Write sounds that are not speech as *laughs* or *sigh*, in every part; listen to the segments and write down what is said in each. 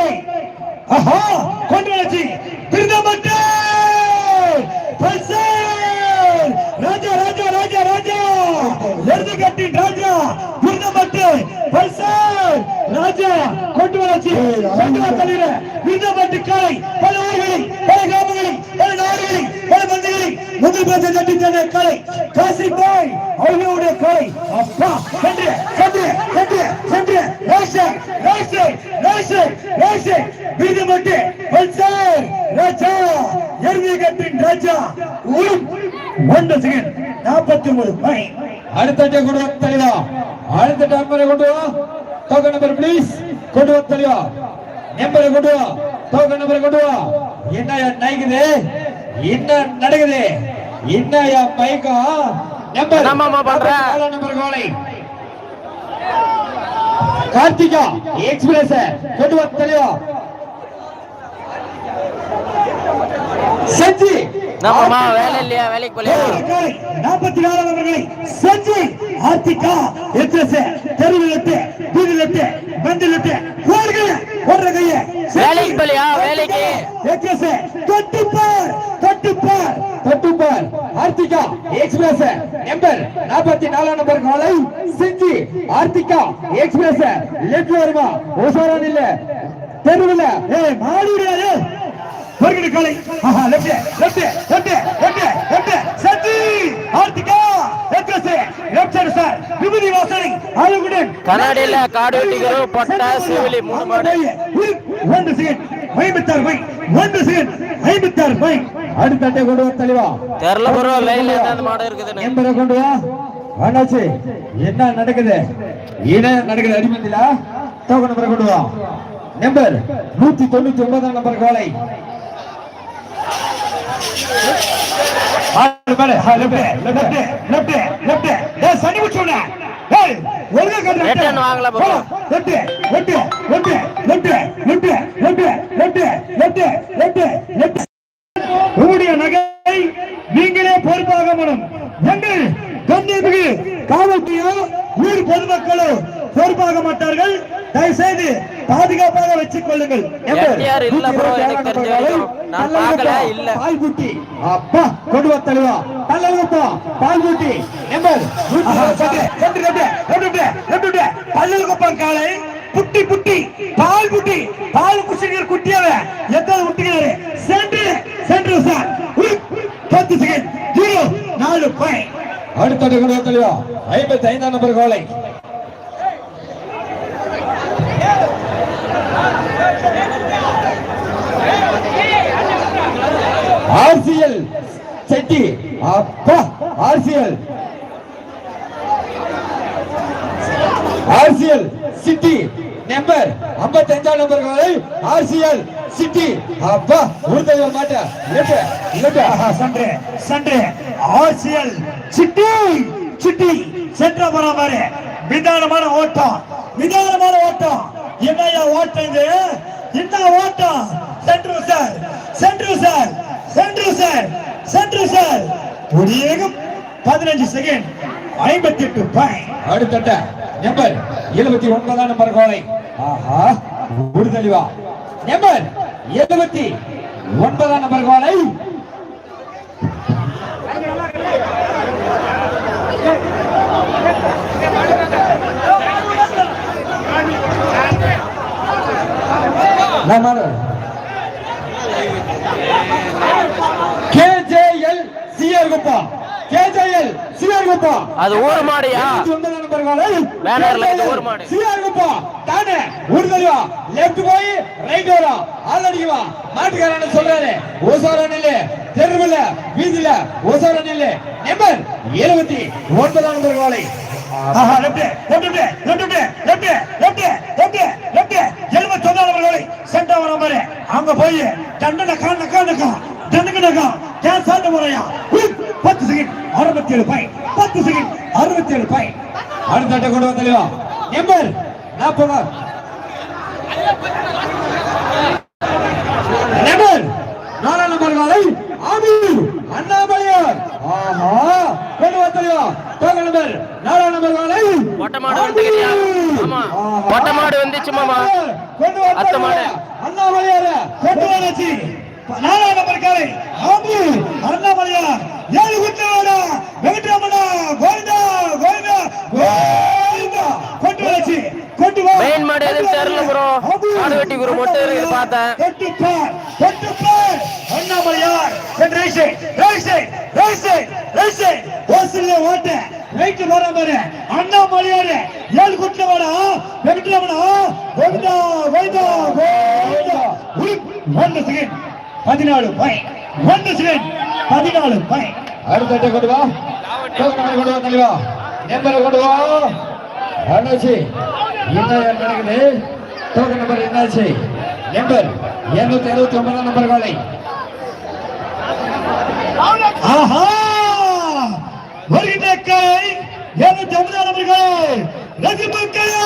காலை ஆஹா கொண்டு வச்சு திருந்தப்பட்டு. பல்சர். ராஜா ராஜா ராஜா ராஜா. எழுது கட்டி ராஜா திருந்தப்பட்டு. பல்சர். ராஜா கொண்டு வச்சு கொண்டு வந்தீர காலை பல ஊர்களில் பல கிராமங்களில் பல நாடுகளில் பல முதல் பேச தட்டி தந்த காலை காசி பாய் அவர்களுடைய காலை. அப்பா சென்று சென்று சென்று சென்று ரோஷே ரோஷே ரோஷே ரோஷே திருந்தப்பட்டு பல்சர் ராஜா எருமைகட்டின் ராஜா உளும் ஒன்று செகண்ட் நாற்பத்தி ஒன்பது அடுத்த கொண்டு வா தலைவா. அடுத்த நம்பரை கொண்டு வா. டோக்கன் நம்பர் ப்ளீஸ் கொண்டு வா தலைவா. நம்பரை கொண்டு வா. டோக்கன் நம்பரை கொண்டு வா. என்னயா நைக்குது என்ன நடக்குது? என்னயா மயக்கம் நம்பர் பண்ற? நாலாம் நம்பர் கோலை கார்த்திகா எக்ஸ்பிரஸ் கொண்டு வா தலைவா. செஞ்சி. நம்மம்மா வேலை இல்லையா? வேலைக்கு போலியா? நாற்பத்தி நாலாம் நபர்களை செஞ்சு ஆர்த்திகா எச்எஸ் தெருவில் எட்டு வீதியில் எட்டு பந்தில் எட்டு கைய வேலைக்கு போலியா? வேலைக்கு. எச்எஸ் தொட்டுப்பார் தொட்டுப்பார் தொட்டுப்பார் ஆர்த்திகா எக்ஸ்பிரஸ் நம்பர் நாற்பத்தி நாலாம் நம்பர் காலை செஞ்சி ஆர்த்திகா எக்ஸ்பிரஸ் லெஃப்ட் வருமா? ஓசாரான் இல்ல தெருவில் ஏய் மாடிடாது வருகிற காலை ஆஹா left left left left left செஞ்சு Arthika HS left side sir விபூதி வாசனை ஆளுகுடன் கண்ணாடியில காடு வெட்டிக்கிறோம் பொட்டை சிவிலி மூணு மாடு. ஒன்று செகண்ட் ஐம்பத்தாறு பை ஒன்று செகண்ட் ஐம்பத்தாறு பை அடுத்த அட்டை கொண்டு வா தெளிவா தெரியல ப்ரோ லைன்ல எந்த மாடு இருக்குதுன்னு நம்பரை கொண்டு வா. அண்ணாச்சி என்ன நடக்குது? என்ன நடக்குது? அடிமந்தில? டோக்கன் நம்பரை கொண்டு வா. நம்பர் நூத்தி தொண்ணூத்தி ஒன்பதாம் நம்பர் கோலை. ஆறு மேல லெஃப்ட் லெஃப்ட் லெஃப்ட் லெஃப்ட் ஏய் சனி முச்சுடா ஏய் ஒழுங்கா கட்டு Return வாங்கல பாப்பா. Left left left left left left left left left left உங்களுடைய நகை நீங்களே பொறுப்பாக முடியும் எங்கள் கண்ணியமிகு காவல்துறையோ ஊர் பொதுமக்களோ பொறுப்பாக மாட்டார்கள் தயவு செய்து பாதுகாப்பாக வச்சுக் கொள்ளுங்கள். பால்குட்டி. அப்பா கொண்டு வா தலைவா. பல்லலுப்பா பால்குட்டி. நம்பர் பல்லலுக்குப்பம் காலை புட்டி புட்டி. பால் புட்டி பால் குசிங்கர் குட்டியாவ எத்தனை முட்டினாரு சென்று சென்று சார். பத்து நாலு பாய் அடுத்த கொண்டு ஐம்பத்தி ஐந்தாம் நம்பர் கோலை. RCL city. அப்பா RCL. RCL city number 55 number கோலை ஆர்சிஎல் சிட்டி. அப்பா உறுதிய மாட்டேன் Sunday left RCL city city. சென்ற பராமரி. நிதானமான ஓட்டம் நிதானமான ஓட்டம். என்னையா ஓட்டம் இது? என்ன ஓட்டம்? சென்று சார் சென்று சார். சென்று சார் சென்று சார். ஒரு பதினஞ்சு செகண்ட் ஐம்பத்தி எட்டு அடுத்தட்ட நம்பர் எழுபத்தி ஒன்பதாம் நம்பர் கோலை. ஆஹா உறுதலிவா நம்பர் எழுபத்தி ஒன்பதாம் நம்பர் கோலை. *laughs* கேஜேஎல் சிவர்குப்பம் கேஜெயல் சிவர்குப்பம் அது ஊர் மாடியா? பேனர்ல இது ஊர் தானே ஊர்தலியா லெஃப்ட் போய் ரைட் வரும் ஆள் அடிக்குவா மாட்டுக்காரன் சொல்றாரு? ஓசாரனில தெருவில் வீதியில ஓசாரனில நம்பர் எழுபத்தி ஒன்பதாம் நம்பர் காலை அங்க போய் தண்டனை காணக்கா நக்கா தண்டனை நக்கா கேசாண்டு முறையா அறுபத்தி ஏழு பாயிண்ட் பத்து செகண்ட் அறுபத்தி ஏழு பாயிண்ட் அடுத்த கொண்டு வா தெளிவா நம்பர் நாற்பது நம்பர் நாலாம் நம்பர் காலை ஆமீர் அண்ணாமலையார் ஆஹா கொண்டு வா தெளிவா டோக்கன் நம்பர் நாலாம் நம்பர் காலை மொட்டை மாடு வந்துக்கிறியா? ஆமா. மொட்டை மாடு வந்துச்சு மாமா. கொண்டு வா அத்தை தெளிவா. மாடு. அண்ணாமலையார கொண்டு வராச்சு நாலாம் நம்பர் காலை ஆம்பு அண்ணாமலையா ஏழு குட்டவாடா Main மாடு எதுவும் தெரியல bro. காடு வெட்டி bro, மொட்டை இருக்குது பார்த்தேன். பார் பார் ரைட் வர பாரு ஏழு கோவிந்தா கோவிந்தா கோவிந்தா. ஒன்று செகண்ட் பதினாலு ஒன்று செகண்ட் பதினாலு பாயிண்ட் அடுத்த கொண்டு வா. கொண்டு வா தலைவா. நம்பரை கொண்டு வா. அண்ணாச்சி என்ன நடக்குது டோக்கன் நம்பர் என்னாச்சு? நம்பர் இருநூத்தி அறுபத்தி ஒன்பதாம் நம்பர் காலை. ஆஹா! வருகின்ற கை இருநூத்தி ஐம்பதாம் நம்பர்கள் ரசிப்பக்களே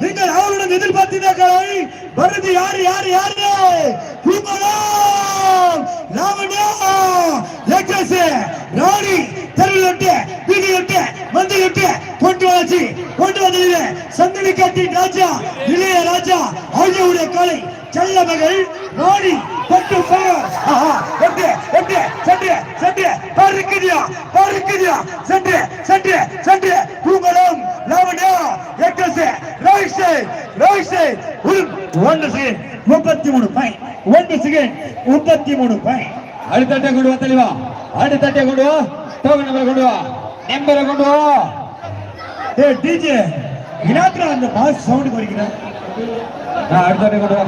நீங்கள் அவருடன் எதிர்பார்த்தீர்கள் வருது யாரு யாரு யாரு? குமரம் லாவண்யா லெக்டஸ் ராணி. தெருவில் விட்டு வீதி விட்டு மந்தி விட்டு கொண்டு வச்சு கொண்டு வந்தது சந்தனி கட்டின் ராஜா இளைய ராஜா ஆகியோருடைய காலை செல்ல மகள் ராணி கொண்டு போக ஆஹா சென்று சென்று பருக்குதியா பருக்குதியா சென்று சென்று சென்று குமரம் லாவண்யா எக்கசே ரைஷே ரைஷே ஒன்று செகண்ட் முப்பத்தி மூணு பாயிண்ட் ஒன்று செகண்ட் முப்பத்தி மூணு பாயிண்ட் அடுத்த கொண்டு வா தலைவா அடுத்த கொண்டு வா டோக்கன் நம்பர் கொண்டு வா. நம்பரை கொண்டு வா. ஏ டிஜே இனாத்ரா அந்த பாஸ் சவுண்ட் குறைக்கிறேன். ஆ, அடுத்த கொண்டு வா.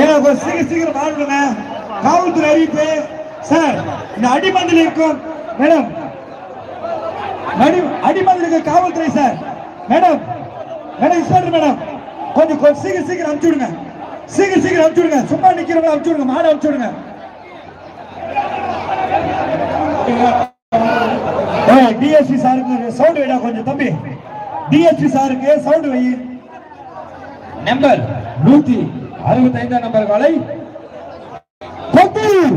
ஏன்னா கொஞ்சம் சீக்கிரம் சீக்கிரம் மாறுங்க காவல்துறை அறிவிப்பு. சார் இந்த அடிமந்தில் இருக்கும். மேடம். அடி அடிமந்தில் இருக்க காவல்துறை sir. Madam. Madam inspector madam. கொஞ்சம் கொஞ்சம் சீக்கிரம் சீக்கிரம் அனுப்பிச்சு விடுங்க. சீக்கிரம் சீக்கிரம் அனுப்பிச்சு விடுங்க. சும்மா நிக்கிறவங்க அனுப்பிச்சு விடுங்க. மாட அனுப்பிச்சு விடுங்க. டிஎஸ்பி சாருக்கு சவுண்ட் வைடா கொஞ்சம் தம்பி. டிஎஸ்பி சாருக்கு சவுண்ட் வை. நம்பர் நூத்தி அறுபத்தி ஐந்தாம் நம்பர் காலை. கொத்தூர்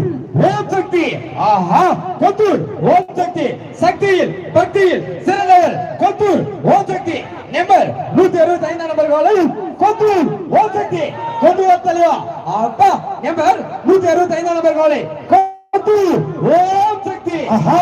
ஓம் சக்தி. ஆஹா கொத்தூர் ஓம் சக்தி. சக்தியில் பக்தியில் சிறந்தவர் கொத்தூர் ஓம் சக்தி. நம்பர் நூத்தி அறுபத்தி ஐந்தாம் நம்பர் காலை. கொத்தூர் ஓம் சக்தி. வா தலைவா. அப்பா நம்பர் நூத்தி அறுபத்தி ஐந்தாம் நம்பர் காலை. கொத்தூர் ஓம் சக்தி. ஆஹா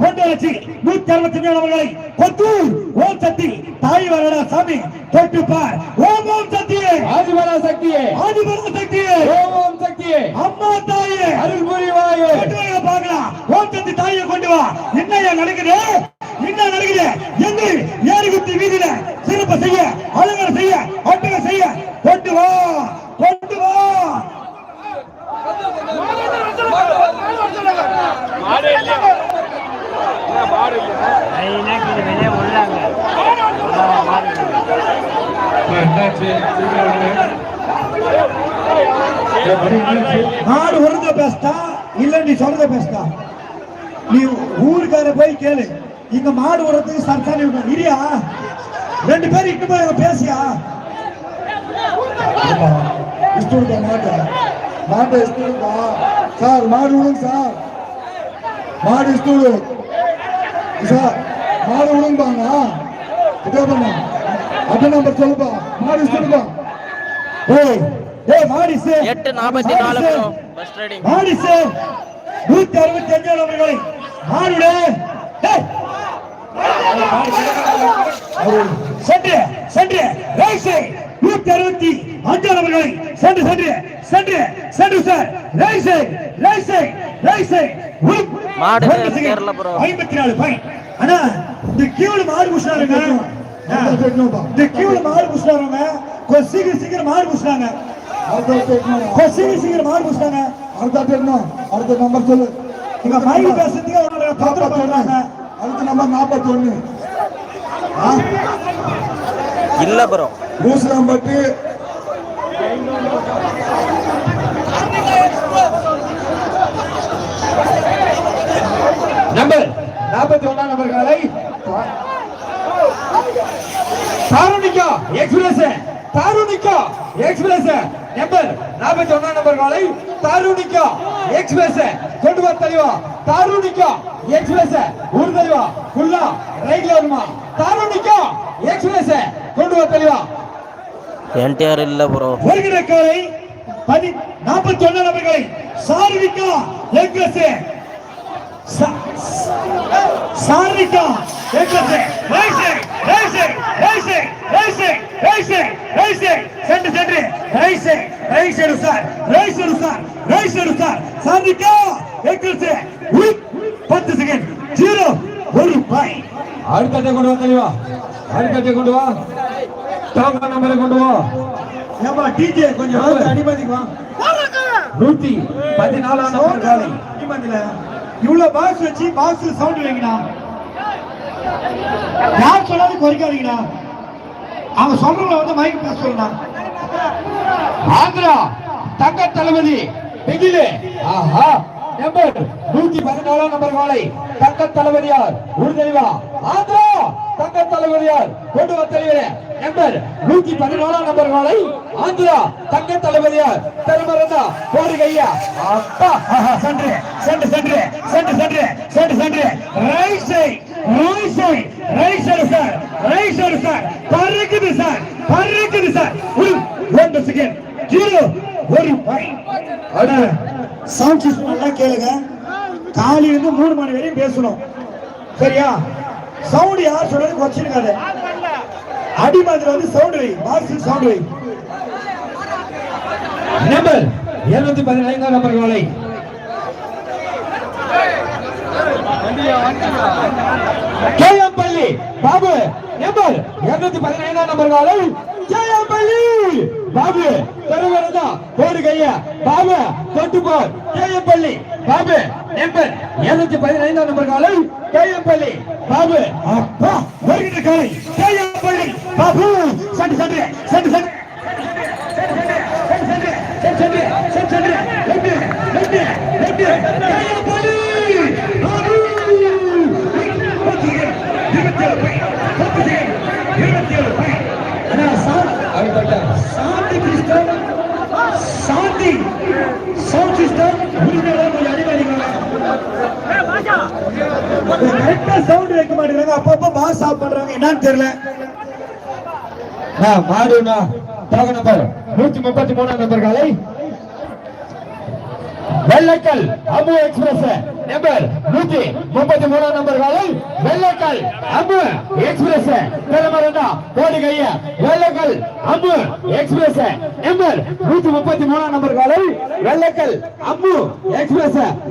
கொண்டு வச்சு நூத்தி அறுபத்தி அஞ்சு கொத்தூர் ஓம் சக்தி தாய் வரடா சாமி தொட்டு பார். ஓம் ஓம் சக்தியே. ஆதிபரா சக்தியே ஆதிபர சக்தியே ஓம் ஓம் சக்தியே. அம்மா தாயே. அருள் புரிவாயே கொண்டு வாங்க பார்க்கலாம். ஓம் சக்தி தாயை கொண்டு வா. என்னையா நடக்குது? என்ன நடக்குது? எங்க? ஏறி குத்தி வீதியில சிறப்ப செய்ய அலங்காரம் செய்ய ஒட்டக செய்ய கொண்டு வா கொண்டு வா நாடு ஒழுங்க பேசிட்டா இல்ல நீ சொல்றத பேசிட்டா நீ ஊருக்கார போய் கேளு இங்க மாடு உரத்துக்கு சர்சானி இரியா ரெண்டு பேரும் இட்டு போய் பேசியா? இஷ்டம் மாட்டை? மாட்டை இஷ்டம் சார் மாடு விடுங்க சார். மாடு இஷ்டம் சார் மாடு விடுங்கப்பாங்க இதோ பண்ண அட்ட நம்பர் சொல்லுப்பா. மாடு இஷ்டம் ஏய் ஏய் மாடு சே எட்டு நாற்பத்தி நாலு மாடிசு நூத்தி அறுபத்தி அஞ்சாவது நபர்களை மாடுடே. சென்று சென்று ரைசு நூத்தி அறுபத்தி அஞ்சாவது நபர்களை சென்று சென்று சென்று சென்று சார். Rice rice rice. ஐம்பத்தி நாலு பாயிண்ட் அண்ணா இந்த கியூல மாடு புடிச்சாருங்க இந்த கியூல மாடு புடிச்சாருங்க கொஞ்சம் சீக்கிரம் சீக்கிரம் மாடு புடிச்சாங்க கொஞ்சம் சீக்கிரம் சீக்கிரம் மாடு புடிச்சாங்க அடுத்த தெரியணும் அடுத்த நம்பர் சொல்லு. இங்க மைக் பேசுறதுக்கு அவரோட தொந்தரவு பண்றாங்க அடுத்த நம்பர் நாற்பத்தி ஒண்ணு இல்ல ப்ரோ பூசலாம்பட்டு. நம்பர் நாற்பத்தி ஒன்னாம் நம்பர் காலை. Tharunika express Tharunika express number நாற்பத்தி ஒன்னாம் நம்பர் காலை தாருணிகா எக்ஸ்பிரஸ் கொண்டு வா தலைவா. தாருணிகா எக்ஸ்பிரஸ் ஊர் தலைவா ஃபுல்லா ரைட்ல வருமா? தாரணிக்கா எக்ஸ்பிரஸ் கொண்டு வா தெளிவா என்டிஆர் இல்ல ப்ரோ வருகிற காலை பதி நாற்பத்தி ஒன்னு நபர்களை சார்விக்கா எக்ரஸ் சார்விக்கா எக்ரஸ் ரைஸ் ரைஸ் ரைஸ் ரைஸ் ரைஸ் ரைஸ் சென்டர் சென்டர் ரைஸ் ரைஸ் சார். சார். ரைஸ் சார். சார்விக்கா எக்ரஸ் பத்து செகண்ட் ஜீரோ ஒரு பாயிண்ட் அடுத்ததை கொண்டு வா தெளிவா அடுத்ததை கொண்டு வா. டோக்கன் நம்பரை கொண்டு வா. ஏமா டிஜே கொஞ்சம் அடிமதிக்கு வா. நூத்தி பதினாலாம் நம்பர் காலை அடிமதில இவ்வளவு பாக்ஸ் வச்சு பாக்ஸ் சவுண்ட் வைங்கடா யார் சொன்னாலும் குறைக்காதீங்கடா அவங்க சொல்றவங்க வந்து மயக்க பேச சொல்லுடா ஆந்திரா தங்க தளபதி பிகிலே ஆஹா. நம்பர் நூத்தி பதினாலாம் நம்பர் காலை தங்க தளபதியார் உறுதலிவா ஆந்திரா! தங்க தளபதியார் கொண்டு வர தெளிவரே நம்பர் நூத்தி பதினாலாம் நம்பர் மாலை. ஆந்திரா தங்க தளபதியார் திருமரந்தா போடுகையா அப்பா சென்று சென்று சென்று சென்று சென்று சென்று சென்று. ரைசை ரைசை ரைசர் சார் ரைசர் சார் பறக்குது சார் பறக்குது சார். ஒரு ஒன்று செகண்ட் ஜீரோ ஒரு பாயிண்ட் சவுண்ட் சிஸ்டம் நல்லா கேளுங்க. காலையிலிருந்து மூணு மணி வரையும் பேசணும். சரியா? சவுண்ட் யார் சொல்றது குறைச்சிருக்காது. அடி மாதிரி வந்து சவுண்ட் வை. பாக்ஸ் சவுண்ட் வை. நம்பர் இருநூத்தி பதினைந்தாம் நம்பர் காலை. கேஎம்பள்ளி பாபு நம்பர் இருநூத்தி பதினைந்தாம் நம்பர் காலை. கேஎம்பள்ளி பாபு பெருவரதா போடு கைய பாபு தொட்டுப்போர் கேயப்பள்ளி பாபு நம்பர் இருநூத்தி பதினைந்தாம் நம்பர் காலை கேயப்பள்ளி பாபு அப்பா வருகிற காலை கேயப்பள்ளி பாபு சண்டு சண்டு சண்டு சண்டு சாந்தி சவுண்ட் சிஸ்டம் உரிமையாளர் கரெக்டா சவுண்ட் வைக்க மாட்டேங்கிறாங்க. அப்பப்போ பாஸ் ஆஃப் பண்றாங்க. என்னன்னு தெரியல. மாடுனா போக நம்பர் நூத்தி முப்பத்தி மூணாம் நம்பர் காலை. வெள்ளைக்கல் அம்பு எக்ஸ்பிரஸ். நம்பர் நூத்தி முப்பத்தி மூணாம் நம்பர் காலை வெள்ளக்கல் அம்பு எக்ஸ்பிரஸ் பெருமரண்டா போடு கைய வெள்ளக்கல் அம்பு எக்ஸ்பிரஸ் நம்பர் நூத்தி முப்பத்தி மூணாம் நம்பர் காலை வெள்ளக்கல் அம்பு எக்ஸ்பிரஸ்